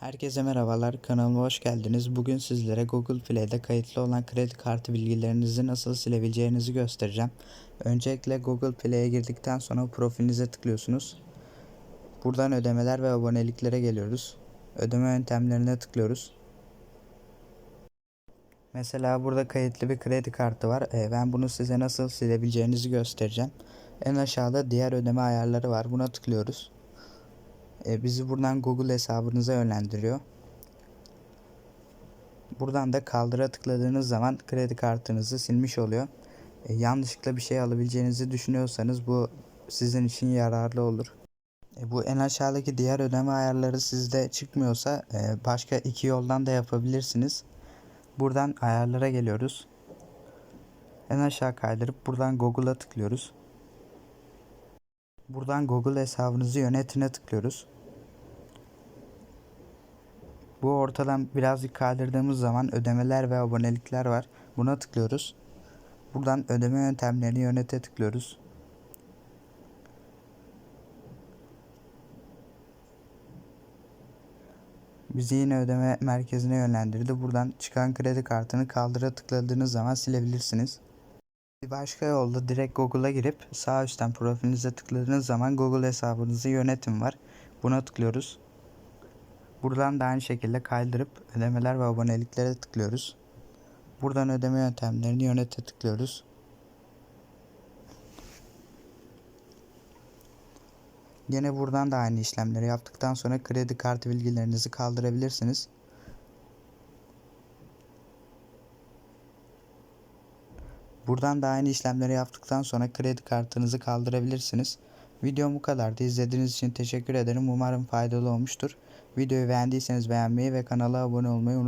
Herkese merhabalar, kanalıma hoş geldiniz. Bugün sizlere Google Play'de kayıtlı olan kredi kartı bilgilerinizi nasıl silebileceğinizi göstereceğim. Öncelikle Google Play'e girdikten sonra profilinize tıklıyorsunuz. Buradan ödemeler ve aboneliklere geliyoruz. Ödeme yöntemlerine tıklıyoruz. Mesela burada kayıtlı bir kredi kartı var. Ee, ben bunu size nasıl silebileceğinizi göstereceğim. En aşağıda diğer ödeme ayarları var. Buna tıklıyoruz. E, bizi buradan Google hesabınıza yönlendiriyor. Buradan da kaldıra tıkladığınız zaman kredi kartınızı silmiş oluyor. E, yanlışlıkla bir şey alabileceğinizi düşünüyorsanız bu sizin için yararlı olur. E, bu en aşağıdaki diğer ödeme ayarları sizde çıkmıyorsa e, başka iki yoldan da yapabilirsiniz. Buradan ayarlara geliyoruz. En aşağı kaydırıp buradan Google'a tıklıyoruz. Buradan Google hesabınızı yönetine tıklıyoruz. Bu ortadan birazcık kaydırdığımız zaman ödemeler ve abonelikler var. Buna tıklıyoruz. Buradan ödeme yöntemlerini yönete tıklıyoruz. Bizi yine ödeme merkezine yönlendirdi. Buradan çıkan kredi kartını kaldıra tıkladığınız zaman silebilirsiniz. Bir başka yolda direkt Google'a girip sağ üstten profilinize tıkladığınız zaman Google hesabınızı yönetim var. Buna tıklıyoruz. Buradan da aynı şekilde kaydırıp ödemeler ve aboneliklere tıklıyoruz. Buradan ödeme yöntemlerini yönete tıklıyoruz. Yine buradan da aynı işlemleri yaptıktan sonra kredi kartı bilgilerinizi kaldırabilirsiniz. Buradan da aynı işlemleri yaptıktan sonra kredi kartınızı kaldırabilirsiniz. Videom bu kadardı. İzlediğiniz için teşekkür ederim. Umarım faydalı olmuştur. Videoyu beğendiyseniz beğenmeyi ve kanala abone olmayı unutmayın.